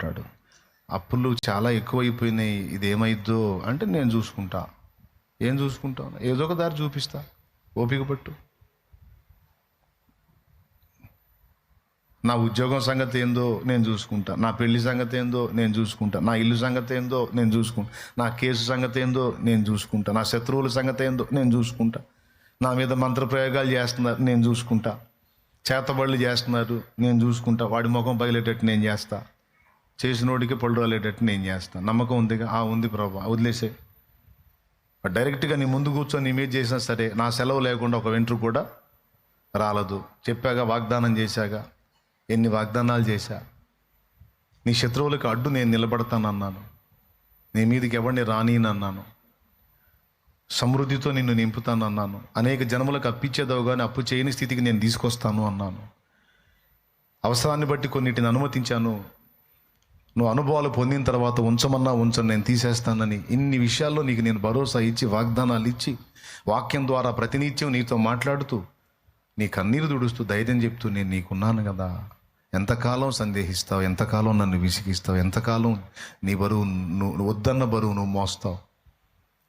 అంటాడు అప్పులు చాలా ఎక్కువైపోయినాయి. ఇది ఏమైద్దో అంటే నేను చూసుకుంటా. ఏం చూసుకుంటాను ఏదో ఒక దారి చూపిస్తా. ఓపిక పట్టు. నా ఉద్యోగం సంగతి ఏందో నేను చూసుకుంటా. నా పెళ్ళి సంగతి ఏందో నేను చూసుకుంటా. నా ఇల్లు సంగతి ఏందో నేను చూసుకుంటా. నా కేసు సంగతి ఏందో నేను చూసుకుంటా. నా శత్రువుల సంగతి ఏందో నేను చూసుకుంటా. నా మీద మంత్రప్రయోగాలు చేస్తున్నారు నేను చూసుకుంటా. చేతబడులు చేస్తున్నారు నేను చూసుకుంటా. వాడి ముఖం పగిలేటట్టు నేను చేస్తాను చేసినోడికి పళ్ళు రాలేటట్టు నేను చేస్తాను నమ్మకం ఉందిగా ఆ ఉంది ప్రభా వదిలేసే. డైరెక్ట్గా నీ ముందు కూర్చొని నీ మీద చేసినా సరే నా సెలవు లేకుండా ఒక వెంట్రు కూడా రాలదు. చెప్పాగా వాగ్దానం చేశాగా. ఎన్ని వాగ్దానాలు చేశా? నీ శత్రువులకు అడ్డు నేను నిలబడతానన్నాను. నీ మీదకి ఎవరిని రానియనన్నాను సమృద్ధితో నిన్ను నింపుతానన్నాను. అనేక జనములకు అప్పిచ్చేదావు కానీ అప్పు చేయని స్థితికి నేను తీసుకొస్తాను అన్నాను. అవసరాన్ని బట్టి కొన్నిటిని అనుమతించాను. నువ్వు అనుభవాలు పొందిన తర్వాత ఉంచమన్నా ఉంచను నేను తీసేస్తానని ఇన్ని విషయాల్లో నీకు నేను భరోసా ఇచ్చి వాగ్దానాలు ఇచ్చి వాక్యం ద్వారా ప్రతినిత్యం నీతో మాట్లాడుతూ నీ కన్నీరు దుడుస్తూ ధైర్యం చెప్తూ నేను నీకున్నాను కదా. ఎంతకాలం సందేహిస్తావు? ఎంతకాలం నన్ను విసిగిస్తావు? ఎంతకాలం నీ బరువు నువ్వు వద్దన్న బరువు నువ్వు మోస్తావు?